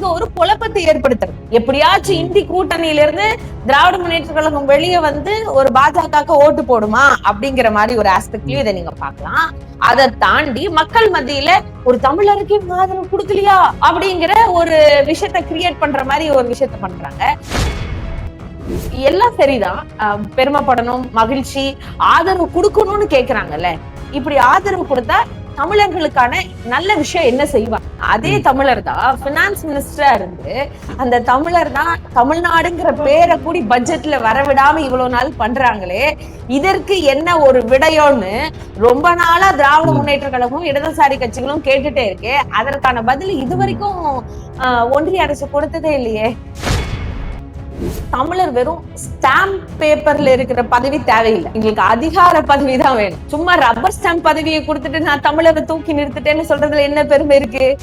இங்க ஒரு குழப்பத்தை ஏற்படுத்துறது. எப்படியாச்சும் இந்தி கூட்டணியில இருந்து திராவிட முன்னேற்ற கழகம் வெளியே வந்து ஒரு பாஜக ஓட்டு போடுமா அப்படிங்கிற மாதிரி ஒரு ஆஸ்பெக்ட்லயும் இதை நீங்க பாக்கலாம் அதை தாண்டி மக்கள் மத்தியில ஒரு தமிழருக்கு ஆதரவு கொடுக்கலையா அப்படிங்கிற ஒரு விஷயத்த கிரியேட் பண்ற மாதிரி ஒரு விஷயத்த பண்றாங்க. எல்லாம் சரிதான். பெருமைப்படணும் மகிழ்ச்சி ஆதரவு கொடுக்கணும்னு கேக்குறாங்கல்ல. இப்படி ஆதரவு கொடுத்தா தமிழர்களுக்கான நல்ல விஷயம் என்ன செய்வாங்க? அதே தமிழர் தான் பினான்ஸ் மினிஸ்டரா இருந்து அந்த தமிழர் தான் தமிழ்நாடுங்கிற பேரை கூடி பட்ஜெட்ல வரவிடாம இவ்வளவு நாள் பண்றாங்களே இதற்கு என்ன ஒரு விடையோன்னு ரொம்ப நாளா திராவிட முன்னேற்ற கழகமும் இடதுசாரி கட்சிகளும் கேட்டுட்டே இருக்கே அதற்கான பதில் இதுவரைக்கும் அஹ், ஒன்றிய அரசு கொடுத்ததே இல்லையே. தமிழர் வெறும் ஸ்டாம்ப் பேப்பர்ல இருக்கிற பதவி தேவையில்லை. எங்களுக்கு அதிகார பதவி தான் வேணும். சும்மா ரப்பர் ஸ்டாம்ப் பதவியை கொடுத்துட்டு நான் தமிழரை தூக்கி நிறுத்திட்டேன்னு சொல்றதுல என்ன பெருமை இருக்கு?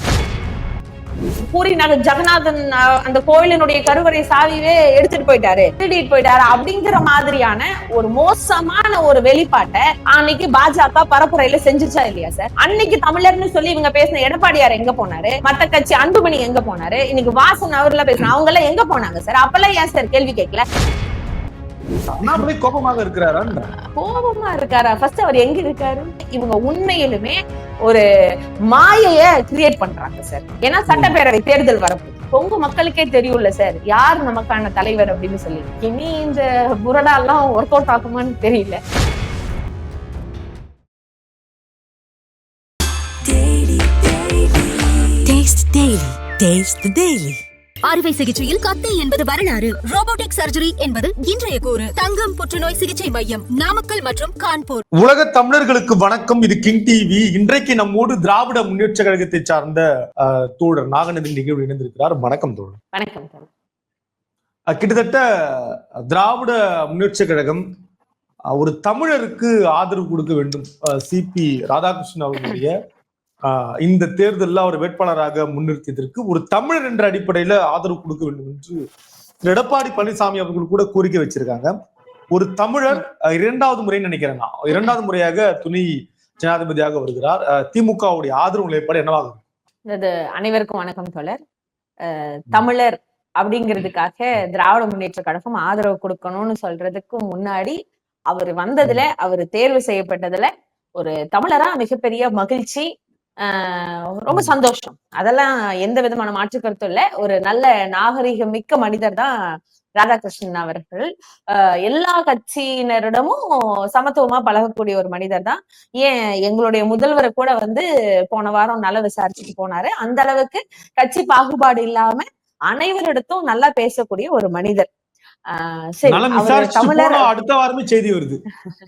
பூரி நகர் ஜெகநாதன் அந்த கோயிலினுடைய கருவறை சாவியே எடுத்துட்டு போயிட்டாரு. திருடிட்டு போயிட்டாரு அப்படிங்கிற மாதிரியான ஒரு மோசமான ஒரு வெளிப்பாட்டை அன்னைக்கு பாஜக பரப்புரையில செஞ்சுச்சா இல்லையா சார்? அன்னைக்கு தமிழர்னு சொல்லி இவங்க பேசின எடப்பாடியார் எங்க போனாரு? மத்த கட்சி அன்புமணி எங்க போனாரு? இன்னைக்கு வாசன் அவர்ல பேசுறாங்க அவங்க எல்லாம் எங்க போனாங்க சார்? அப்பெல்லாம் ஏன் சார் கேள்வி கேட்கல? அண்ணாமலை கோபமாக இருக்கிறாரா கோபமா இருக்காரா? ஃபர்ஸ்ட் அவர் எங்க இருக்காரு? இவங்க உண்மையிலுமே ஒரு மாயைய கிரியேட் பண்றாங்க சார் ஏன்னா சட்டப்பேரவை தேர்தல் வரப்போகுது உங்க மக்களுக்கே தெரியும்ல சார் யார் நமக்கான தலைவர் அப்படின்னு சொல்லி. இனி இந்த புரடா எல்லாம் ஒர்க் அவுட் ஆகுமான்னு தெரியல. Taste the Daily. அறுவை சிகிச்சையில் கத்தை என்பது வரலாறு. ரோபோட்டிக் சர்ஜரி என்பது இன்றைய கூறு. தங்கம் புற்றுநோய் சிகிச்சை மையம் நாமக்கல் மற்றும் கான்பூர். உலக தமிழர்களுக்கு வணக்கம். இது கிங் டிவி. இன்றைக்கு நம்மோடு திராவிட முன்னேற்ற கழகத்தை சார்ந்த தோழர் நாகநந்தின் நிகழ்வு இணைந்திருக்கிறார். வணக்கம் தோழர். வணக்கம் கிட்டத்தட்ட திராவிட முன்னேற்ற கழகம் ஒரு தமிழருக்கு ஆதரவு கொடுக்க வேண்டும். சிபி ராதாகிருஷ்ணன் அவர்களுடைய இந்த தேர்தலில் அவர் வேட்பாளராக முன்னிறுத்தியதற்கு ஒரு தமிழர் என்ற அடிப்படையில ஆதரவு கொடுக்க வேண்டும் என்று எடப்பாடி பழனிசாமி அவர்கள் கூட கோரிக்கை வச்சிருக்காங்க. ஒரு தமிழர் இரண்டாவது முறை நினைக்கிறேன் நான். இரண்டாவது முறையாக துணை ஜனாதிபதியாக வருகிறார். திமுகவுடைய ஆதரவு நிலைப்பாடு என்னவாக இருக்கும்? இது அனைவருக்கும் வணக்கம் தோழர். அஹ், தமிழர் அப்படிங்கிறதுக்காக திராவிட முன்னேற்ற கழகம் ஆதரவு கொடுக்கணும்னு சொல்றதுக்கு முன்னாடி அவர் வந்ததுல அவர் தேர்வு செய்யப்பட்டதுல ஒரு தமிழரா மிகப்பெரிய மகிழ்ச்சி ரொம்ப சந்தோஷம். அதெல்லாம் எந்த விதமான மாற்று கருத்தும் இல்ல. ஒரு நல்ல நாகரிகம் மிக்க மனிதர் தான் ராதாகிருஷ்ணன் அவர்கள். ஆஹ் எல்லா கட்சியினரிடமும் சமத்துவமா பழகக்கூடிய ஒரு மனிதர் தான். ஏன் எங்களுடைய முதல்வரை கூட வந்து போன வாரம் நல்லா விசாரிச்சுட்டு போனாரு. அந்த அளவுக்கு கட்சி பாகுபாடு இல்லாம அனைவரிடத்தும் நல்லா பேசக்கூடிய ஒரு மனிதர். அடுத்த வாரமே செய்தி வருது.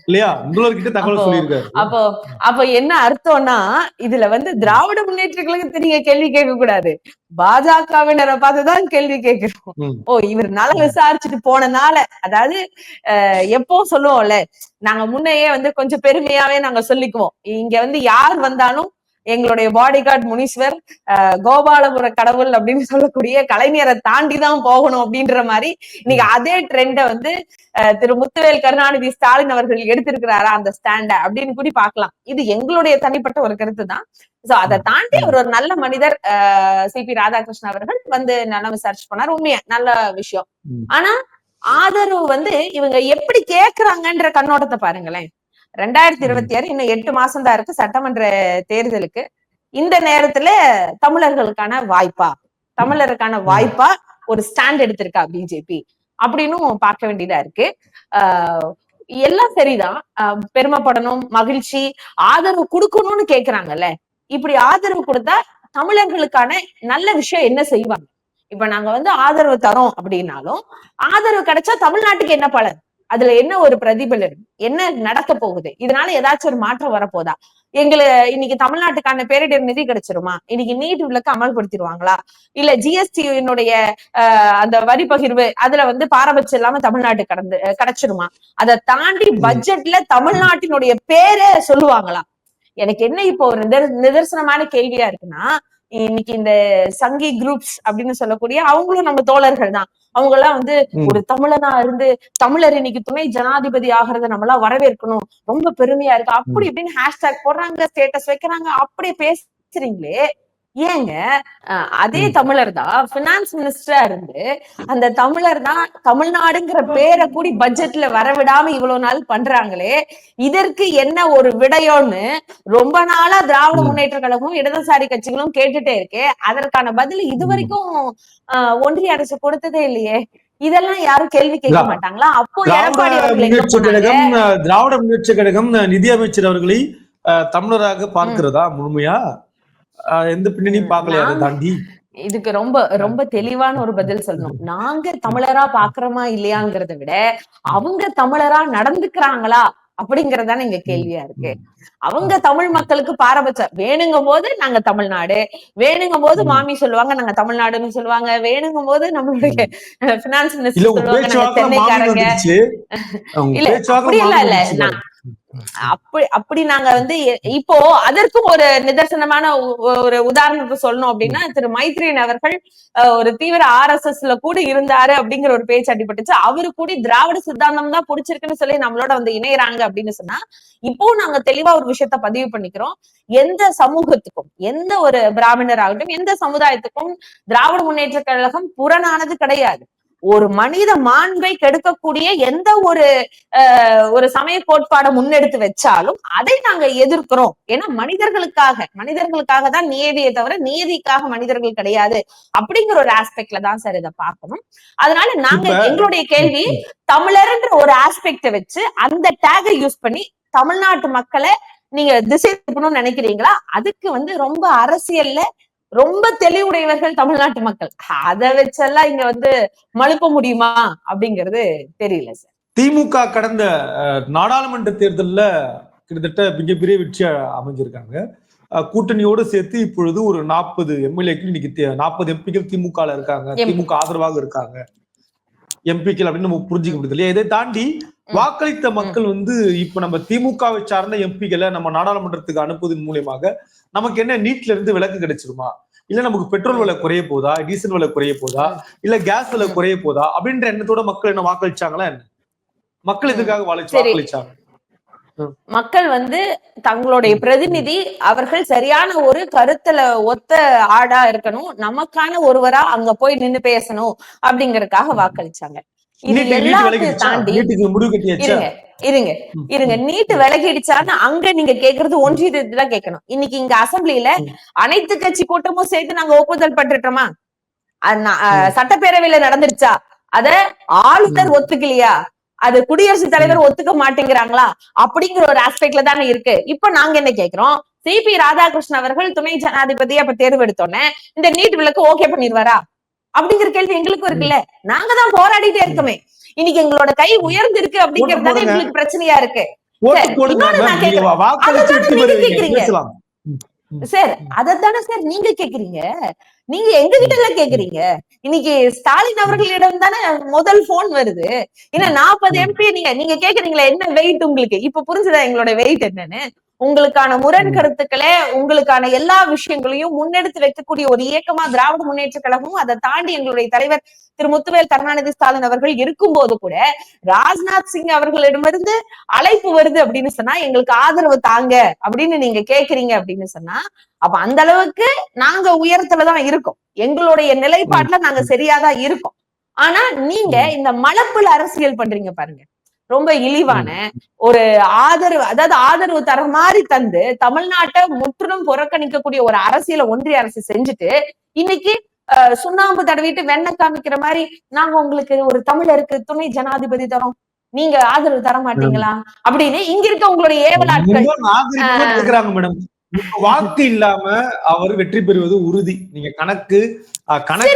இல்லையா? தகவல் அப்போ- சொல்லியிருக்காரு. அப்போ அப்போ என்ன அர்த்தம்னா இதுல வந்து திராவிட முன்னேற்ற கழகத்தை நீங்க கேள்வி கேட்க கூடாது பாஜகவினரை பார்த்துதான் கேள்வி கேட்கிறோம். ஓ இவர் நல்லா விசாரிச்சுட்டு போனனால அதாவது எப்போ சொல்லுவோம்ல நாங்க முன்னையே வந்து கொஞ்சம் பெருமையாவே நாங்க சொல்லிக்குவோம். இங்க வந்து யார் வந்தாலும் எங்களுடைய பாடி கார்டு முனீஸ்வர் அஹ், கோபாலபுர கடவுள் அப்படின்னு சொல்லக்கூடிய கலைஞரை தாண்டி தான் போகணும் அப்படின்ற மாதிரி இன்னைக்கு அதே ட்ரெண்ட வந்து திரு முத்துவேல் கருணாநிதி ஸ்டாலின் அவர்கள் எடுத்திருக்கிறாரா அந்த ஸ்டாண்ட அப்படின்னு கூட பார்க்கலாம். இது எங்களுடைய தனிப்பட்ட ஒரு கருத்து தான். சோ அதை தாண்டி அவர் ஒரு நல்ல மனிதர் சி பி ராதாகிருஷ்ணன் அவர்கள் வந்து நல்லா விசாரிச்சு போனார். உண்மையா நல்ல விஷயம். ஆனா ஆதரவு வந்து இவங்க எப்படி கேக்குறாங்கன்ற கண்ணோட்டத்தை பாருங்களேன். ரெண்டாயிரத்தி இருபத்தி ஆறு இன்னும் எட்டு மாசம் தான் இருக்கு சட்டமன்ற தேர்தலுக்கு. இந்த நேரத்துல தமிழர்களுக்கான வாய்ப்பா? தமிழருக்கான வாய்ப்பா ஒரு ஸ்டாண்ட் எடுத்திருக்கா பிஜேபி? அப்படின்னும் பார்க்க வேண்டியதா இருக்கு. எல்லாம் சரிதான். பெருமைப்படணும் மகிழ்ச்சி ஆதரவு கொடுக்கணும்னு கேக்குறாங்கல்ல. இப்படி ஆதரவு கொடுத்தா தமிழர்களுக்கான நல்ல விஷயம் என்ன செய்வாங்க? இப்ப நாங்க வந்து ஆதரவு தரோம் அப்படின்னாலும் ஆதரவு கிடைச்சா தமிழ்நாட்டுக்கு என்ன பலன்? அதுல என்ன ஒரு பிரதிபலன்? என்ன நடக்க போகுது? இதனால ஏதாச்சும் ஒரு மாற்றம் வரப்போதா? எங்களை இன்னைக்கு தமிழ்நாட்டுக்கான பேரிடர் நிதி கிடைச்சிருமா? இன்னைக்கு நீட் விலக்கு அமல்படுத்திடுவாங்களா? இல்ல ஜிஎஸ்டியினுடைய அந்த வரி பகிர்வு அதுல வந்து பாரபட்சம் இல்லாம தமிழ்நாட்டு கடந்து கிடைச்சிருமா? அதை தாண்டி பட்ஜெட்ல தமிழ்நாட்டினுடைய பேரை சொல்லுவாங்களா? எனக்கு என்ன இப்போ ஒரு நிதர் நிதர்சனமான கேள்வியா இருக்குன்னா இன்னைக்கு இந்த சங்கி குரூப்ஸ் அப்படின்னு சொல்லக்கூடிய அவங்களும் நம்ம தோழர்கள் தான். அவங்க எல்லாம் வந்து. ஒரு தமிழனா இருந்து தமிழர் இன்னைக்கு துணை ஜனாதிபதி ஆகிறத நம்ம எல்லாம் வரவேற்கணும். ரொம்ப பெருமையா இருக்கு. அப்படி இப்படின்னு ஹேஷ்டேக் போடுறாங்க ஸ்டேட்டஸ் வைக்கிறாங்க. அப்படியே பேசுறீங்களே. ஏங்க அதே. தமிழர் தான் பினான்ஸ் மினிஸ்டரா இருந்து அந்த தமிழர் தான் தமிழ்நாடுங்கிற பேரை கூடி பட்ஜெட்ல வரவிடாம இவ்வளவு நாள் பண்றாங்களே இதற்கு என்ன ஒரு விடையோன்னு ரொம்ப நாளா திராவிட. முன்னேற்ற கழகமும் இடதுசாரி கட்சிகளும் கேட்டுட்டே இருக்கே அதற்கான பதில் இதுவரைக்கும் ஒன்றிய அரசு கொடுத்ததே இல்லையே இதெல்லாம் யாரும் கேள்வி கேட்க மாட்டாங்களா அப்போ திராவிட முன்னேற்ற கழகம் அஹ், திராவிட முன்னேற்ற கழகம் அஹ், நிதி அமைச்சர் அவர்களை தமிழராக பார்க்கிறதா முழுமையா எந்த பின்னணியும் பார்க்கலையா அதை தாண்டி? இதுக்கு ரொம்ப ரொம்ப தெளிவான ஒரு பதில் சொல்லணும். நாங்க தமிழரா பாக்குறோமா இல்லையாங்கிறத விட அவங்க தமிழரா நடந்துக்கிறாங்களா அப்படிங்கறதான இங்க கேள்வியா இருக்கு. அவங்க தமிழ் மக்களுக்கு பாரபட்சம். வேணுங்கும் போது நாங்க தமிழ்நாடு வேணுங்கும் போது. மாமி சொல்லுவாங்க நாங்க தமிழ்நாடுன்னு சொல்லுவாங்க வேணுங்கும் போது நம்மளுடைய பினான்ஸ் இல்ல மினிஸ்டர் சொல்லுவாங்க சென்னைக்காரங்க இல்ல, மாமி இல்ல. நான் அப்படி அப்படி நாங்க வந்து இப்போ அதற்கும் ஒரு நிதர்சனமான ஒரு உதாரணத்தை சொல்லணும் அப்படின்னா திரு மைத்ரேயன் அவர்கள் ஒரு தீவிர ஆர் எஸ் எஸ்ல கூட இருந்தாரு அப்படிங்கிற ஒரு பேச்சு அடிபட்டுச்சு. அவரு கூடி திராவிட சித்தாந்தம் தான் பிடிச்சிருக்குன்னு சொல்லி நம்மளோட வந்து இணையறாங்க அப்படின்னு சொன்னா இப்போ நாங்க தெளிவா ஒரு விஷயத்த பதிவு பண்ணிக்கிறோம் எந்த சமூகத்துக்கும் எந்த ஒரு பிராமணர் ஆகட்டும் எந்த சமுதாயத்துக்கும் திராவிட முன்னேற்ற கழகம் புறனானது கிடையாது. ஒரு மனித மாண்பை கெடுக்கக்கூடிய எந்த ஒரு ஒரு சமய கோட்பாடை முன்னெடுத்து வச்சாலும் அதை நாங்க எதிர்க்கிறோம். ஏன்னா மனிதர்களுக்காக மனிதர்களுக்காக தான் நியதியை தவிர நியதிக்காக மனிதர்கள் கிடையாது அப்படிங்கிற ஒரு ஆஸ்பெக்ட்ல தான் சார் இதை பார்க்கணும். அதனால நாங்க எங்களுடைய கேள்வி தமிழர்ன்ற ஒரு ஆஸ்பெக்ட வச்சு அந்த டேகை யூஸ் பண்ணி தமிழ்நாட்டு மக்களை நீங்க திசை திருப்பணும்னு நினைக்கிறீங்களா? அதுக்கு வந்து ரொம்ப அரசியல்ல ரொம்ப தெளிவுடையவர்கள் தமிழ்நாட்டு மக்கள். அதை வச்செல்லாம் இங்க வந்து மழுப்ப முடியுமா? அப்படிங்கிறது தெரியல சார். திமுக கடந்த நாடாளுமன்ற தேர்தல்ல கிட்டத்தட்ட மிகப்பெரிய வெற்றி அமைஞ்சிருக்காங்க. கூட்டணியோடு சேர்த்து இப்பொழுது ஒரு நாற்பது எம்எல்ஏக்கள் இன்னைக்கு நாற்பது எம்பிக்கள் திமுக இருக்காங்க. திமுக ஆதரவாக இருக்காங்க. எம்பிக்கள் அப்படின்னு நம்ம புரிஞ்சுக்க முடியுது இல்லையா? இதை தாண்டி வாக்களித்த மக்கள் வந்து இப்ப நம்ம திமுகவை சார்ந்த எம்பிக்களை நம்ம நாடாளுமன்றத்துக்கு அனுப்புவதன் மூலியமாக நமக்கு என்ன நீட்ல இருந்து விலக்கு கிடைச்சிருமா? இல்ல நமக்கு பெட்ரோல் விலை குறைய போதா? டீசல் விலை குறைய போதா? இல்ல கேஸ் விலை குறைய போதா? அப்படின்ற எண்ணத்தோட மக்கள் என்ன வாக்களிச்சாங்களா என்ன? மக்கள் சரி. வாக்களிச்சாங்க? மக்கள் வந்து தங்களுடைய பிரதிநிதி அவர்கள் சரியான ஒரு கருத்துல ஒத்த ஆடா இருக்கணும். நமக்கான ஒருவரா அங்க போய் நின்னு பேசணும் அப்படிங்கறதுக்காக வாக்களிச்சாங்க. இது எல்லாத்தையும் தாண்டி இருங்க இருங்க. இருங்க. நீட்டு விலகிடுச்சான்னு அங்க நீங்க கேக்குறது ஒன்றியத்தை கேட்கணும். இன்னைக்கு இங்க அசெம்பிளில. அனைத்து கட்சி கூட்டமும் சேர்த்து நாங்க ஒப்புதல் பட்டுட்டோமா. சட்டப்பேரவையில நடந்துருச்சா? அத ஆளுநர் ஒத்துக்கலையா? அது குடியரசுத் தலைவர் ஒத்துக்க மாட்டேங்கிறாங்களா? அப்படிங்கிற ஒரு ஆஸ்பெக்ட்ல தானே இருக்கு. இப்ப நாங்க என்ன கேக்குறோம்? சிபி ராதாகிருஷ்ணன் அவர்கள் துணை ஜனாதிபதி அப்ப தேர்வெடுத்தோன்னே இந்த நீட் விளக்கு ஓகே பண்ணிடுவாரா? அப்படிங்கிற கேள்வி எங்களுக்கும் இருக்குல்ல. நாங்க தான் போராடிட்டே இருக்கோமே. இன்னைக்கு எங்களோட கை உயர்ந்திருக்கு அப்படிங்கிறது தானே போடுங்க. எங்களுக்கு பிரச்சனையா இருக்கு. சார் அதத்தானே சார் நீங்க கேக்குறீங்க? நீங்க எங்க கிட்ட எல்லாம் கேக்குறீங்க? இன்னைக்கு ஸ்டாலின் அவர்களிடம் தானே முதல் போன் வருது. ஏன்னா நாற்பது எம்பி நீங்க நீங்க கேக்குறீங்களா என்ன வெயிட் உங்களுக்கு? இப்ப புரிஞ்சுதா எங்களோட வெயிட் என்னன்னு? உங்களுக்கான முரண். கருத்துக்களை உங்களுக்கான எல்லா விஷயங்களையும் முன்னெடுத்து வைக்கக்கூடிய ஒரு இயக்கமா திராவிட முன்னேற்ற கழகமும் அதை தாண்டி எங்களுடைய தலைவர் திரு முத்துவேல் கருணாநிதி ஸ்டாலின் அவர்கள் இருக்கும்போது கூட ராஜ்நாத் சிங் அவர்களிடமிருந்து அழைப்பு வருது அப்படின்னு சொன்னா எங்களுக்கு ஆதரவு தாங்க அப்படின்னு நீங்க கேக்குறீங்க அப்படின்னு சொன்னா அப்ப அந்த அளவுக்கு நாங்க உயரத்துலதான் இருக்கோம். எங்களுடைய நிலைப்பாட்டுல நாங்க சரியாதான் இருக்கோம். ஆனா நீங்க இந்த மலப்புல அரசியல் பண்றீங்க பாருங்க. ரொம்ப இழிவான ஒரு ஆதரவு அதாவது ஆதரவு தர மாதிரி தந்து தமிழ்நாட்டை முற்றிலும் புறக்கணிக்கக்கூடிய ஒரு அரசியலை ஒன்றிய அரசு செஞ்சுட்டு இன்னைக்கு சுண்ணாம்பு தடவிட்டு வெண்ணெய் காமிக்கிற மாதிரி நாங்க உங்களுக்கு ஒரு தமிழருக்கு துணை ஜனாதிபதி தரோம். நீங்க ஆதரவு தர மாட்டீங்களா? அப்படின்னு இங்க இருக்க உங்களுடைய ஏவல் ஆட்கள் ரொம்ப நாகரிகமா கேக்குறாங்க மேடம். வாக்கு இல்லாம அவர் வெற்றி பெறுவது உறுதி. நீங்க கணக்கு கணக்கு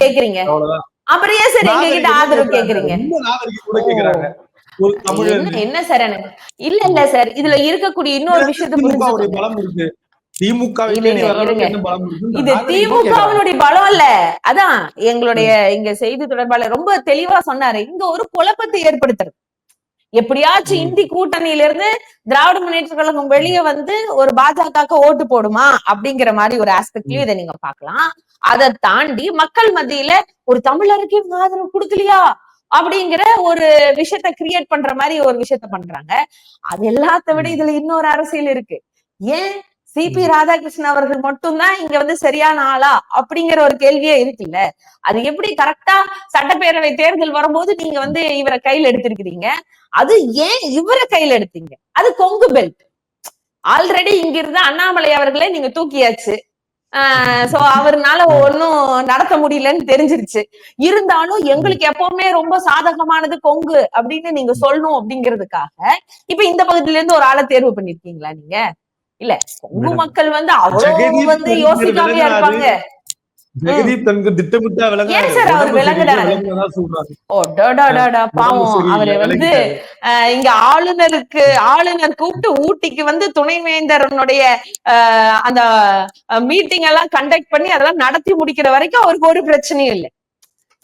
கேக்குறீங்க? அவ்வளவுதான். அப்புறம் ஏன் சார் எங்க கிட்ட ஆதரவு கேக்குறாங்க. என்ன சார் எனக்கு? இல்ல இல்ல சார். இதுல இருக்கக்கூடிய இன்னொரு விஷயத்த திமுக இது. திமுகவினுடைய பலம் இல்ல. அதான் எங்களுடைய இங்க செய்தி தொடர்பாளர் ரொம்ப தெளிவா சொன்னாரு. இங்க ஒரு குழப்பத்தை ஏற்படுத்துறது. எப்படியாச்சும். இந்தி கூட்டணியில இருந்து திராவிட முன்னேற்ற கழகம் வெளியே வந்து ஒரு பாஜகவுக்கு ஓட்டு போடுமா அப்படிங்கிற மாதிரி ஒரு ஆஸ்பெக்ட்லயும் இதை நீங்க பார்க்கலாம். அதை தாண்டி மக்கள் மத்தியில ஒரு தமிழருக்கு ஆதரவு கொடுக்கலையா அப்படிங்கிற ஒரு விஷயத்த கிரியேட் பண்ற மாதிரி ஒரு விஷயத்த பண்றாங்க. அது எல்லாத்த விட இதுல இன்னொரு அரசியல் இருக்கு. ஏன் சிபி ராதாகிருஷ்ணன் அவர்கள் மட்டும்தான் இங்க வந்து சரியான ஆளா அப்படிங்கிற ஒரு கேள்வியே இருக்குல்ல? அது எப்படி கரெக்டா சட்டப்பேரவை தேர்தல் வரும்போது நீங்க வந்து இவரை கையில எடுத்திருக்கிறீங்க? அது ஏன் இவரை கையில எடுத்தீங்க? அது கொங்கு பெல்ட் ஆல்ரெடி இங்க இருந்த அண்ணாமலை அவர்களே நீங்க தூக்கியாச்சு. சோ அவர்னால ஒன்னும் நடத்த முடியலன்னு தெரிஞ்சிருச்சு. இருந்தாலும் எங்களுக்கு எப்பவுமே ரொம்ப சாதகமானது கொங்கு அப்படின்னு நீங்க சொல்லணும் அப்படிங்கிறதுக்காக இப்ப இந்த பகுதியில இருந்து ஒரு ஆளை தேர்வு பண்ணிருக்கீங்களா நீங்க? இல்ல கொங்கு மக்கள் வந்து அவ்வளவு வந்து யோசிக்காமையா இருப்பாங்க. ஜெகதீப் தனக்கு திட்டமிட்டா பாவம். அவரு வந்து இங்க ஆளுநருக்கு ஆளுநர் கூப்பிட்டு ஊட்டிக்கு வந்து துணைவேந்தரனுடைய அஹ், அந்த மீட்டிங் எல்லாம் கண்டக்ட் பண்ணி அதெல்லாம் நடத்தி முடிக்கிற வரைக்கும் அவருக்கு ஒரு பிரச்சனையும் இல்லை.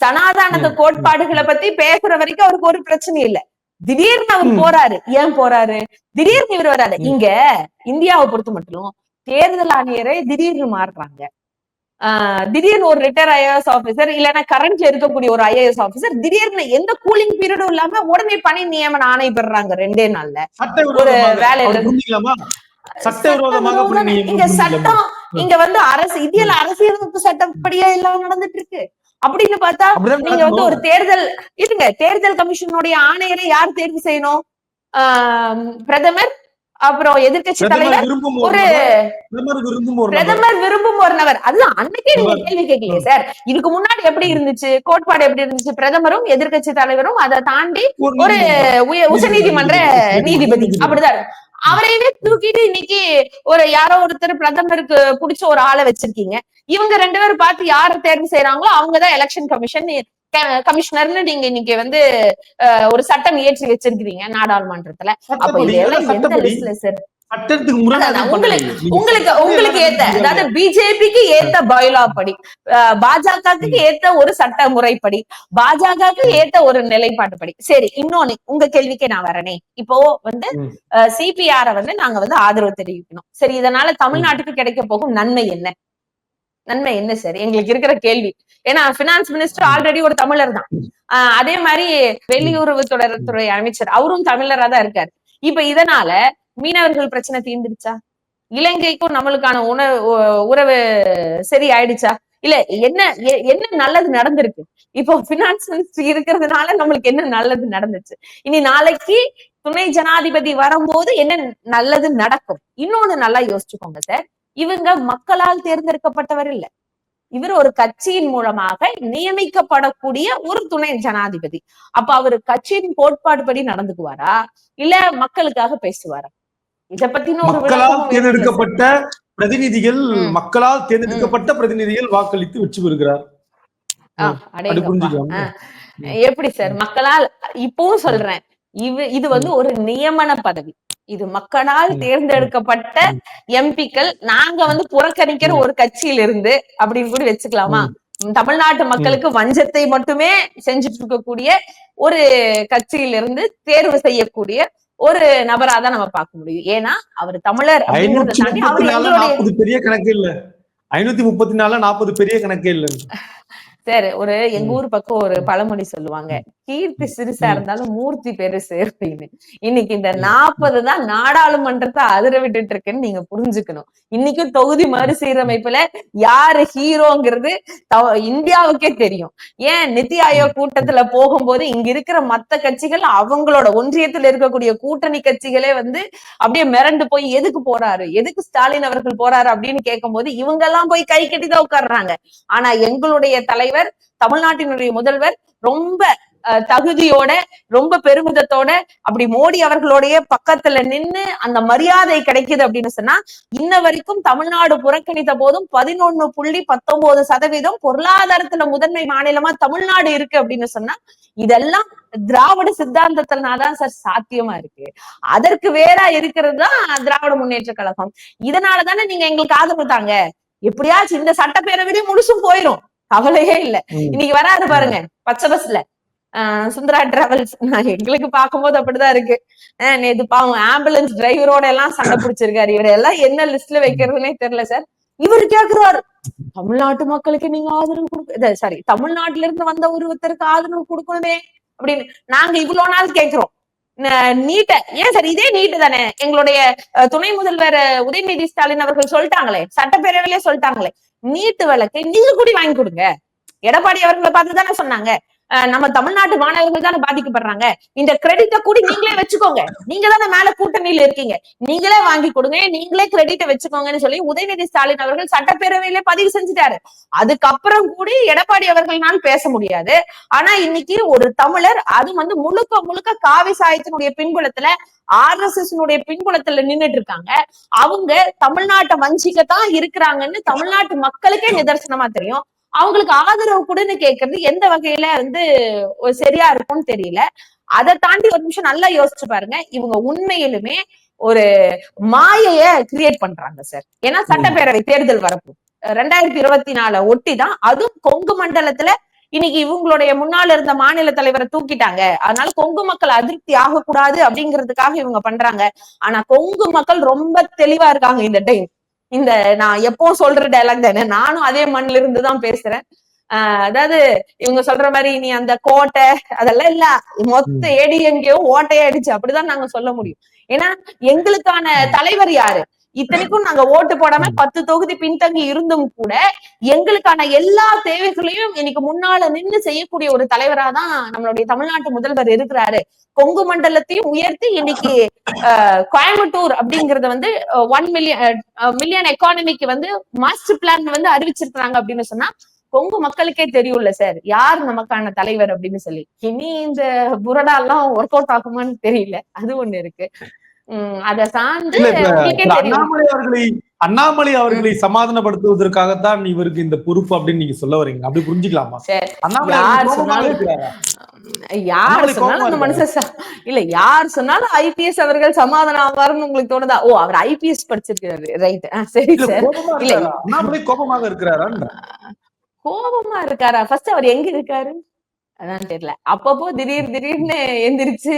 சனாதானத ம். கோட்பாடுகளை பத்தி பேசுற வரைக்கும் அவருக்கு ஒரு பிரச்சனையும் இல்லை. திடீர்னு அவர். போறாரு. ஏன் போறாரு? திடீர்னு இவர் வராரு. இங்க இந்தியாவை பொறுத்த மட்டும் தேர்தல் ஆணையரை திடீர்னு மாறுறாங்க. ஆஹ் திடீர்னு ஒரு ரிட்டையர் ஐஏஎஸ் ஆபீசர் இல்லைன்னா கரண்ட்ல இருக்கக்கூடிய ஒரு ஐஏஎஸ் ஆபீசர் திடீர்னு எந்த கூலிங் பீரியடும் இல்லாம உடனே பணி நியமன ஆணை பெறாங்க ரெண்டே நாள்ல. சட்டவிரோதமாக வேலையில இங்க? சட்டம் இங்க வந்து அரசு இந்தியால அரசியலமைப்பு சட்டப்படியே எல்லாம் நடந்துட்டு இருக்கு. அப்படின்னு பார்த்தா நீங்க வந்து ஒரு. தேர்தல் இருங்க தேர்தல் கமிஷனுடைய ஆணையரை யார் தேர்வு செய்யணும்? பிரதமர் அப்புறம் எதிர்க்கட்சி பிரதமர் தலைவர் ஒரு பிரதமர் விரும்பும் ஒரு நபர். அதுதான் அன்னைக்கே நீங்க கேள்வி கேட்கலையே சார். இதுக்கு முன்னாடி எப்படி இருந்துச்சு? கோட்பாடு எப்படி இருந்துச்சு? பிரதமரும் எதிர்க்கட்சி தலைவரும் அதை தாண்டி ஒரு நீதிமன்றம். உய- உச்சநீதிமன்ற நீதிபதி. அப்படிதான் அவரையவே தூக்கிட்டு இன்னைக்கு ஒரு யாரோ ஒருத்தர் பிரதமருக்கு பிடிச்ச ஒரு ஆளை வச்சிருக்கீங்க. இவங்க ரெண்டு பேரும் பார்த்து யாரை தேர்வு செய்யறாங்களோ அவங்கதான் எலெக்ஷன் கமிஷன் கமிஷனர்னு நீங்க இன்னைக்கு வந்து ஒரு சட்டம் இயற்றி வச்சிருக்கீங்க நாடாளுமன்றத்துல. அப்ப இதெல்லாம் எந்த சட்டப்படி லிஸ்ட்ல சார் சட்டத்துக்கு. உங்களுக்கு- உங்களுக்கு ஏத்த அதாவது பிஜேபிக்கு ஏத்த பைலா படி பாஜகவுக்கு ஏத்த ஒரு சட்ட முறைப்படி பாஜகவுக்கு ஏத்த ஒரு நிலைப்பாட்டு படி. சரி இன்னொன்னு உங்க கேள்விக்கே நான் வரனே. இப்போ வந்து. சிபிஆர வந்து நாங்க வந்து ஆதரவு தெரிவிக்கணும். சரி இதனால தமிழ்நாட்டுக்கு கிடைக்க போகும் நன்மை என்ன? நன்மை என்ன சார்? எங்களுக்கு இருக்கிற கேள்வி. ஏன்னா பினான்ஸ் மினிஸ்டர் ஆல்ரெடி ஒரு தமிழர் தான். ஆஹ் அதே மாதிரி வெளியுறவுத்துறை அமைச்சர் அவரும் தமிழரா தான் இருக்காரு. இப்ப இதனால மீனவர்கள் பிரச்சனை தீர்ந்துடுச்சா? இலங்கைக்கும் நம்மளுக்கான உணவு உறவு சரி ஆயிடுச்சா இல்ல என்ன எ- என்ன நல்லது நடந்திருக்கு? இப்போ பினான்ஸ் மினிஸ்டர் இருக்கிறதுனால நம்மளுக்கு என்ன நல்லது நடந்துச்சு? இனி நாளைக்கு துணை ஜனாதிபதி வரும்போது என்ன நல்லது நடக்கும்? இன்னொன்னு நல்லா யோசிச்சுக்கோங்க சார் இவங்க மக்களால் தேர்ந்தெடுக்கப்பட்டவர் இல்ல. இவர் ஒரு கட்சியின் மூலமாக நியமிக்கப்படக்கூடிய ஒரு துணை ஜனாதிபதி. அப்ப அவரு கட்சியின் கோட்பாடு படி நடந்துக்குவாரா? இல்ல மக்களுக்காக பேசுவாரா? மக்களால்? தேர்ந்தெடுக்கப்பட்ட பிரதிநிதிகள். மக்களால் தேர்ந்தெடுக்கப்பட்ட பிரதிநிதிகள் வாக்களித்து வெற்றி பெறுகிறார். எப்படி சார்? மக்களால் இப்பவும் சொல்றேன். இது இது வந்து ஒரு நியமன பதவி. இது மக்களால். தேர்ந்தெடுக்கப்பட்ட எம்பிக்கள் நாங்க வந்து புறக்கணிக்கிற. ஒரு கட்சியில இருந்து அப்படின்னு கூட வச்சுக்கலாமா? தமிழ்நாட்டு மக்களுக்கு வஞ்சத்தை மட்டுமே செஞ்சுட்டு இருக்கக்கூடிய ஒரு கட்சியிலிருந்து தேர்வு செய்யக்கூடிய ஒரு நபரா தான் நம்ம பார்க்க முடியும். ஏன்னா அவர் தமிழர் நாற்பது பெரிய கணக்கு இல்ல. ஐநூத்தி முப்பத்தி நாலு நாற்பது பெரிய கணக்கே இல்ல. சார் ஒரு எங்க. ஊர் பக்கம் ஒரு பழமொழி சொல்லுவாங்க. கீர்த்தி சிறுசா. இருந்தாலும் மூர்த்தி பெருசு அப்படின்னு இன்னைக்கு இந்த. நாற்பது தான் நாடாளுமன்றத்தை அதிர விட்டுட்டு இருக்குன்னு நீங்க புரிஞ்சுக்கணும். இன்னைக்கும் தொகுதி மறுசீரமைப்புல யாரு ஹீரோங்கிறது இந்தியாவுக்கே தெரியும். ஏன் நித்தி ஆயோக் கூட்டத்துல போகும்போது இங்க இருக்கிற மத்த கட்சிகள் அவங்களோட ஒன்றியத்துல இருக்கக்கூடிய கூட்டணி கட்சிகளே வந்து அப்படியே மிரண்டு போய் எதுக்கு போறாரு? எதுக்கு ஸ்டாலின் அவர்கள் போறாரு அப்படின்னு கேட்கும்போது இவங்க எல்லாம் போய் கை கட்டி தான் உட்கார்றாங்க. ஆனா எங்களுடைய தலைவர் தமிழ்நாட்டினுடைய முதல்வர் ரொம்ப தகுதியோட ரொம்ப பெருமிதத்தோட அப்படி மோடி அவர்களுடைய பக்கத்துல நின்னு அந்த மரியாதை கிடைக்குது அப்படின்னு சொன்னா இன்ன வரைக்கும் தமிழ்நாடு புறக்கணித்த போதும் பதினொன்னு புள்ளி பத்தொன்பது சதவீதம் பொருளாதாரத்துல முதன்மை மாநிலமா தமிழ்நாடு இருக்கு அப்படின்னு சொன்னா இதெல்லாம் திராவிட சித்தாந்தத்தினாதான் சார் சாத்தியமா இருக்கு. அதற்கு வேற இருக்கிறது தான் திராவிட முன்னேற்ற கழகம். இதனால தானே நீங்க எங்களுக்கு ஆதரவு தாங்க எப்படியாச்சும் இந்த சட்டப்பேரவையிலே முழுசும் போயிரும். கவலையே இல்ல. இன்னைக்கு வராரு பாருங்க பச்சை பஸ்ல. சுந்தரா டிராவல்ஸ் நான் எங்களுக்கு பார்க்கும்போது அப்படிதான் இருக்கு. ஆஹ் நேத்து பாவம் ஆம்புலன்ஸ் டிரைவரோட எல்லாம் சண்டை பிடிச்சிருக்காரு. இவர் எல்லாம் என்ன லிஸ்ட்ல வைக்கிறதுனே தெரியல சார் இவர் கேக்குறாரு. தமிழ்நாட்டு மக்களுக்கு நீங்க ஆதரவு கொடுக்க சாரி தமிழ்நாட்டுல இருந்து வந்த ஒருத்தருக்கு ஆதரவு கொடுக்கணுமே அப்படின்னு நாங்க இவ்வளவு நாள் கேக்குறோம். நீட்ட ஏன் சார் இதே நீட்டு தானே? எங்களுடைய துணை முதல்வர் உதயநிதி ஸ்டாலின் அவர்கள் சொல்லிட்டாங்களே சட்டப்பேரவையிலே சொல்லிட்டாங்களே நீட்டு வழக்கை நீங்க கூடி வாங்கி கொடுங்க. எடப்பாடி அவர்களை பார்த்து தானே சொன்னாங்க. நம்ம தமிழ்நாட்டு மாணவர்கள் தானே பாதிக்கப்படுறாங்க. இந்த கிரெடிட்ட கூடி நீங்களே வச்சுக்கோங்க. நீங்க தானே மேல கூட்டணியில இருக்கீங்க. நீங்களே வாங்கி கொடுங்க. நீங்களே கிரெடிட்ட வச்சுக்கோங்கன்னு சொல்லி உதயநிதி ஸ்டாலின் அவர்கள் சட்டப்பேரவையிலே பதிவு செஞ்சுட்டாரு. அதுக்கப்புறம் கூட எடப்பாடி அவர்களால் பேச முடியாது. ஆனா இன்னைக்கு ஒரு தமிழர் அது வந்து முழுக்க முழுக்க காவி சாயத்தினுடைய பின்புலத்துல ஆர் எஸ் எஸ் பின்புலத்துல நின்னுட்டு இருக்காங்க அவங்க தமிழ்நாட்டை வஞ்சிக்கத்தான் இருக்கிறாங்கன்னு தமிழ்நாட்டு மக்களுக்கே நிதர்சனமா தெரியும். அவங்களுக்கு ஆதரவு கொடுன்னு கேட்கறது எந்த வகையில வந்து சரியா இருக்கும்னு தெரியல. அதை தாண்டி ஒரு நிமிஷம் நல்லா யோசிச்சு பாருங்க. இவங்க உண்மையிலுமே ஒரு மாயைய கிரியேட் பண்றாங்க சார் ஏன்னா சட்டப்பேரவை தேர்தல் வரப்போ ரெண்டாயிரத்தி இருபத்தி நாலு ஒட்டி தான் அதுவும் கொங்கு மண்டலத்துல இன்னைக்கு இவங்களுடைய முன்னால் இருந்த மாநில தலைவரை தூக்கிட்டாங்க. அதனால கொங்கு மக்கள் அதிருப்தி ஆகக்கூடாது அப்படிங்கிறதுக்காக இவங்க பண்றாங்க. ஆனா கொங்கு மக்கள் ரொம்ப தெளிவா இருக்காங்க இந்த டைம் இந்த நான் எப்பவும் சொல்ற டைலாக் தானே? நானும் அதே மண்ணில இருந்து தான் பேசுறேன். ஆஹ் அதாவது இவங்க சொல்ற மாதிரி நீ அந்த கோட்டை அதெல்லாம் இல்ல. மொத்த ஏடி எங்கேயோ ஓட்டையாயிடுச்சு அப்படிதான் நாங்க சொல்ல முடியும். ஏன்னா எங்களுக்கான தலைவர் யாரு? இத்தனைக்கும் நாங்க ஓட்டு போடாம பத்து தொகுதி பின்தங்கி இருந்தும் கூட எங்களுக்கான எல்லா தேவைகளையும் இன்னைக்கு முன்னால நின்று செய்யக்கூடிய ஒரு தலைவரா தான் நம்மளுடைய தமிழ்நாட்டு முதல்வர் இருக்கிறாரு. கொங்கு மண்டலத்தையும் உயர்த்தி இன்னைக்கு கோயம்புத்தூர் அப்படிங்கறத வந்து ஒன் மில்லியன் மில்லியன் எக்கானமிக்கு வந்து மாஸ்டர் பிளான் வந்து அறிவிச்சிருக்கிறாங்க அப்படின்னு சொன்னா கொங்கு மக்களுக்கே தெரியும்ல சார். யார் நமக்கான தலைவர் அப்படின்னு சொல்லி. இனி இந்த புரடா எல்லாம் ஒர்க் அவுட் ஆகுமான்னு தெரியல. அது ஒண்ணு இருக்கு. அத சார்ந்து அண்ணாமலை அவர்களை அண்ணாமலை அவர்களை சமாதானப்படுத்துவதற்காகத்தான் இவருக்கு இந்த பொறுப்பு அப்படின்னு நீங்க சொல்ல வரீங்க. அப்படி புரிஞ்சுக்கலாமா? யார் சொன்னாலும் அந்த மனுஷன் இல்ல யார் சொன்னாலும் ஐபிஎஸ் அவர்கள் சமாதானம் ஆவாருன்னு உங்களுக்கு தோணுதா? ஓ அவர் ஐபிஎஸ் படிச்சிருக்காரு ரைட் சரி சார் இல்ல. கோபமாக இருக்கிறாரா கோபமா இருக்காரா? ஃபர்ஸ்ட் அவர் எங்க இருக்காரு? அதான் தெரியல. அப்பப்போ திடீர் திடீர்னு எந்திரிச்சு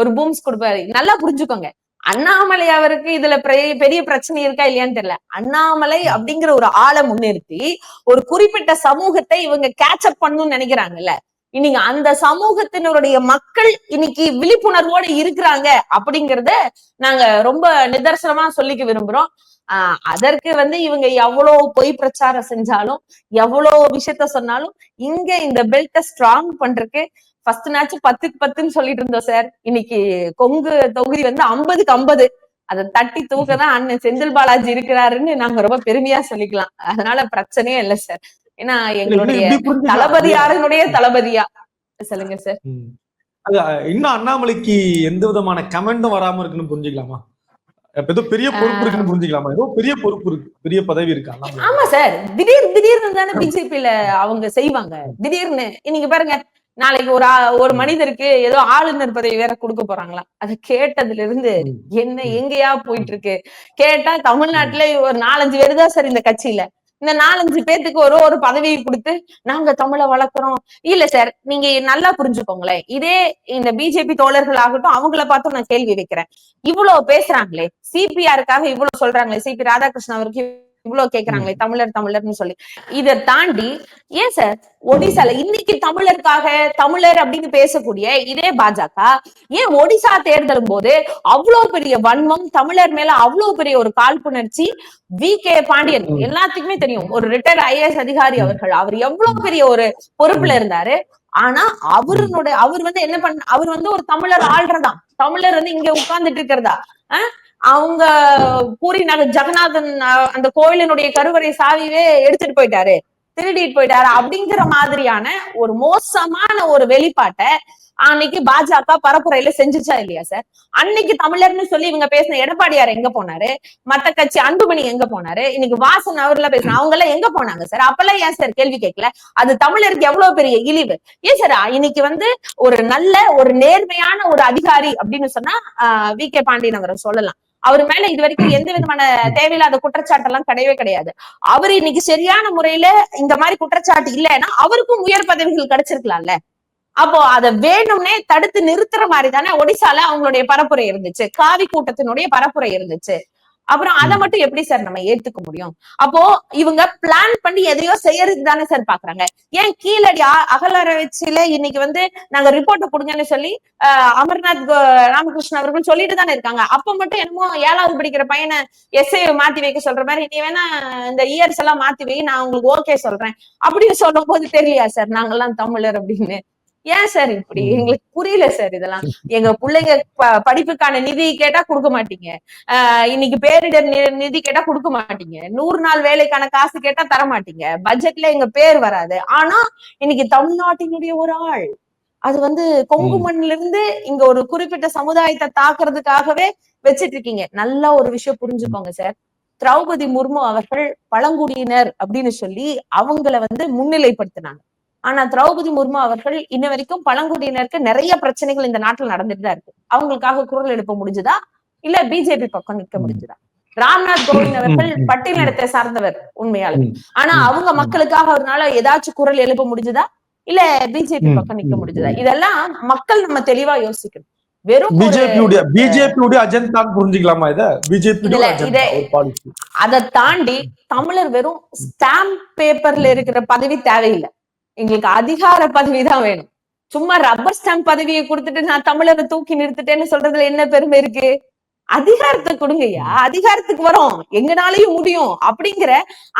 ஒரு பூம்ஸ் கொடுப்பாரு. நல்லா புரிஞ்சுக்கோங்க. அண்ணாமலை அவருக்கு இதுல பெரிய பிரச்சனை இருக்கா இல்லையான்னு தெரியல. அண்ணாமலை அப்படிங்கிற ஒரு ஆளை முன்னிறுத்தி ஒரு குறிப்பிட்ட சமூகத்தை இவங்க கேட்சப் பண்ணணும்னு நினைக்கிறாங்கல்ல. இன்னைக்கு அந்த சமூகத்தினருடைய மக்கள் இன்னைக்கு விழிப்புணர்வோடு இருக்கிறாங்க அப்படிங்கறத நாங்க ரொம்ப நிதர்சனமா சொல்லிக்க விரும்புறோம். ஆஹ் அதற்கு வந்து இவங்க எவ்வளவு பொய் பிரச்சாரம் செஞ்சாலும் எவ்வளவு விஷயத்த சொன்னாலும் இங்க இந்த பெல்ட்டை ஸ்ட்ராங் பண்றதுக்கு ஃபர்ஸ்ட் நாச்சு பத்துக்கு பத்துன்னு சொல்லிட்டு இருந்தோம் சார் இன்னைக்கு கொங்கு தொகுதி வந்து ஐம்பதுக்கு ஐம்பது. அதை தட்டி தூக்க தான் அண்ணன் செந்தில் பாலாஜி இருக்கிறாருன்னு நாங்க ரொம்ப பெருமையா சொல்லிக்கலாம். அதனால பிரச்சனையே இல்லை சார் ஏன்னா எங்களுடைய. தளபதியாரனுடைய தளபதியா? சொல்லுங்க சார் இன்னும் அண்ணாமலைக்கு எந்த விதமான கமெண்டும் வராம இருக்குன்னு புரிஞ்சுக்கலாமா? ஏதோ பெரிய பொறுப்பு இருக்குன்னு புரிஞ்சுக்கலாமா? ஏதோ பெரிய பொறுப்பு இருக்கு. பெரிய பதவி இருக்கு? ஆமா சார். திடீர் திடீர்னு தானே பிஜேபியில அவங்க செய்வாங்க. திடீர்னு. இன்னைக்கு பாருங்க. நாளைக்கு ஒரு ஒரு மனிதருக்கு ஏதோ ஆளுநர் பதவி வேற கொடுக்க போறாங்களாம் அதை கேட்டதுல இருந்து. என்ன எங்கேயா போயிட்டு இருக்கு? கேட்டா தமிழ்நாட்டுல ஒரு நாலஞ்சு பேர் தான் சார் இந்த கட்சியில. இந்த நாலஞ்சு பேத்துக்கு ஒரு ஒரு பதவியை கொடுத்து நாங்க தமிழை வளர்க்குறோம். இல்ல சார் நீங்க நல்லா புரிஞ்சுக்கோங்களேன். இதே இந்த பிஜேபி தோழர்கள் ஆகட்டும் அவங்கள பார்த்தும் நான் கேள்வி வைக்கிறேன். இவ்வளவு பேசுறாங்களே. சிபிஆருக்காக இவ்வளவு சொல்றாங்களே. சிபி ராதாகிருஷ்ணன் அவருக்கு இவ்வளவு கேக்குறாங்களே தமிழர் தமிழர்னு சொல்லி. இதை தாண்டி ஏன் சார் ஒடிசால இன்னைக்கு தமிழருக்காக தமிழர் அப்படின்னு பேசக்கூடிய இதே பாஜக ஏன் ஒடிசா தேர்தலும் போது அவ்வளவு பெரிய வன்மம் தமிழர் மேல அவ்வளவு பெரிய ஒரு காழ்ப்புணர்ச்சி வி. கே. பாண்டியன். எல்லாத்துக்குமே தெரியும். ஒரு ரிட்டையர்ட் ஐஏஎஸ் அதிகாரி அவர்கள் அவர் எவ்வளவு பெரிய ஒரு பொறுப்புல இருந்தாரு ஆனா அவருடைய அவர் வந்து என்ன பண்ண அவர் வந்து ஒரு தமிழர் ஆள்றதான் தமிழர் வந்து இங்க உட்கார்ந்துட்டு இருக்கிறதா? அஹ் அவங்க பூரி நகர் ஜெகநாதன் அஹ், அந்த கோயிலினுடைய கருவறை சாவியே எடுத்துட்டு போயிட்டாரு திருடிட்டு போயிட்டாரு அப்படிங்கிற மாதிரியான ஒரு மோசமான ஒரு வெளிப்பாட்டை அன்னைக்கு பாஜக பரப்புரையில செஞ்சுச்சா இல்லையா சார்? அன்னைக்கு தமிழர்னு சொல்லி இவங்க பேசின எடப்பாடியார் எங்க போனாரு? மத்த கட்சி அன்புமணி எங்க போனாரு? இன்னைக்கு வாசன் அவர்ல பேசின அவங்க எல்லாம் எங்க போனாங்க சார்? அப்பெல்லாம் ஏன் சார் கேள்வி கேட்கல? அது தமிழருக்கு எவ்வளவு பெரிய இழிவு? ஏன் சார் இன்னைக்கு வந்து ஒரு நல்ல ஒரு நேர்மையான ஒரு அதிகாரி அப்படின்னு சொன்னா வி கே பாண்டியன் அவரை சொல்லலாம். அவர் மேல இது வரைக்கும் எந்த விதமான தேவையில்லாத குற்றச்சாட்டெல்லாம் கிடையவே கிடையாது. அவர் இன்னைக்கு சரியான முறையில இந்த மாதிரி குற்றச்சாட்டு இல்லைன்னா அவருக்கும் உயர் பதவிகள் கிடைச்சிருக்கலாம்ல. அப்போ அதை வேணும்னே தடுத்து நிறுத்துற மாதிரி தானே ஒடிசால அவங்களுடைய பரப்புரை இருந்துச்சு. காவி கூட்டத்தினுடைய பரப்புரை இருந்துச்சு. அப்புறம் அதை மட்டும் எப்படி சார் நம்ம ஏத்துக்க முடியும்? அப்போ இவங்க பிளான் பண்ணி எதையோ செய்யறதுக்கு தானே சார் பாக்குறாங்க. ஏன் கீழடி அ- அகலாராய்ச்சியில இன்னைக்கு வந்து நாங்க ரிப்போர்ட் கொடுங்கன்னு சொல்லி அமர்நாத் ராமகிருஷ்ணன் அவர்கள் சொல்லிட்டு தானே இருக்காங்க. அப்ப மட்டும் என்னமோ ஏழாவது படிக்கிற பையனை எஸ்ஐ மாத்தி வைக்க சொல்ற மாதிரி நீ வேணா இந்த இயர்ஸ் எல்லாம் மாத்தி வை நான் உங்களுக்கு ஓகே சொல்றேன். அப்படின்னு சொல்லும் போது தெரியலையா சார் நாங்கெல்லாம் தமிழர் அப்படின்னு. ஏன் சார் இப்படி. எங்களுக்கு புரியல சார் இதெல்லாம். எங்க பிள்ளைங்க படிப்புக்கான நிதி கேட்டா கொடுக்க மாட்டீங்க. ஆஹ் இன்னைக்கு பேரிடர் நிதி கேட்டா கொடுக்க மாட்டீங்க. நூறு நாள் வேலைக்கான காசு கேட்டா தர மாட்டீங்க. பட்ஜெட்ல எங்க பேர் வராது. ஆனா இன்னைக்கு தமிழ்நாட்டினுடைய ஒரு ஆள் அது வந்து கொங்கு. மண்ணில இருந்து இங்க ஒரு குறிப்பிட்ட சமுதாயத்தை தாக்குறதுக்காகவே வச்சிட்டு இருக்கீங்க நல்லா ஒரு விஷயம் புரிஞ்சுக்கோங்க சார். திரௌபதி முர்மு அவர்கள் பழங்குடியினர் அப்படின்னு சொல்லி அவங்கள வந்து முன்னிலைப்படுத்தினாங்க. ஆனா திரௌபதி முர்மு அவர்கள் இன்ன வரைக்கும் பழங்குடியினருக்கு நிறைய பிரச்சனைகள் இந்த நாட்டுல நடந்துட்டு தான் இருக்கு. அவங்களுக்காக குரல் எழுப்ப முடிஞ்சுதா? இல்ல பிஜேபி பக்கம் நிக்க முடிஞ்சுதா? ராம்நாத் கோவிந்த் அவர்கள் பட்டியலினத்தை சார்ந்தவர் உண்மையாலுமே. ம். ஆனா அவங்க. மக்களுக்காக அவர்னால ஏதாச்சும் குரல் எழுப்ப முடிஞ்சுதா? இல்ல பிஜேபி பக்கம் நிக்க முடிஞ்சுதா. இதெல்லாம் மக்கள் நம்ம தெளிவா யோசிக்கணும். வெறும் பிஜேபியுடைய பிஜேபியுடைய அஜெண்டான்னு புரிஞ்சுக்கலாமா இத? அஜெண்டா பாலிசி அதை தாண்டி தமிழர் வெறும் ஸ்டாம்ப் பேப்பர்ல இருக்கிற பதவி தேவையில்லை. எங்களுக்கு அதிகார பதவி தான் வேணும். சும்மா ரப்பர் ஸ்டாம்ப் பதவியை கொடுத்துட்டு நான் தமிழரை தூக்கி நிறுத்திட்டேன்னு சொல்றதுல என்ன பெருமை இருக்கு? அதிகாரத்தை கொடுங்கய்யா அதிகாரத்துக்கு வரோம். எங்கனாலையும் முடியும். அப்படிங்கிற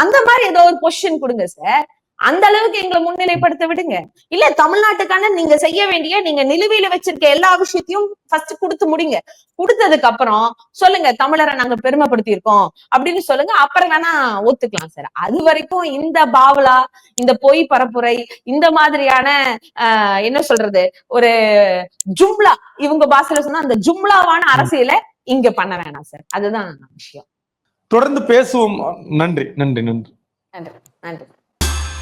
அந்த மாதிரி ஏதோ ஒரு பொசிஷன் கொடுங்க சார் அந்த அளவுக்கு எங்களை முன்னிலைப்படுத்த விடுங்க. இல்ல தமிழ்நாட்டுக்கான நீங்க செய்ய வேண்டிய நீங்க நிலுவையில வச்சிருக்க எல்லா விஷயத்தையும் ஃபர்ஸ்ட் கொடுத்து முடிங்க. கொடுத்ததுக்கு அப்புறம் சொல்லுங்க தமிழரை நாங்க பெருமைப்படுத்தி இருக்கோம் அப்படின்னு சொல்லுங்க. அப்புறம் வேணா ஒத்துக்கலாம் சார் அது வரைக்கும் இந்த பாவலா இந்த பொய் பரப்புரை இந்த மாதிரியான ஆஹ், என்ன சொல்றது ஒரு ஜும்லா இவங்க பாஷையில சொன்னா அந்த ஜும்லாவான அரசியலை இங்க பண்ண வேணாம் சார் அதுதான் விஷயம். தொடர்ந்து பேசுவோம். நன்றி நன்றி நன்றி. நன்றி நன்றி.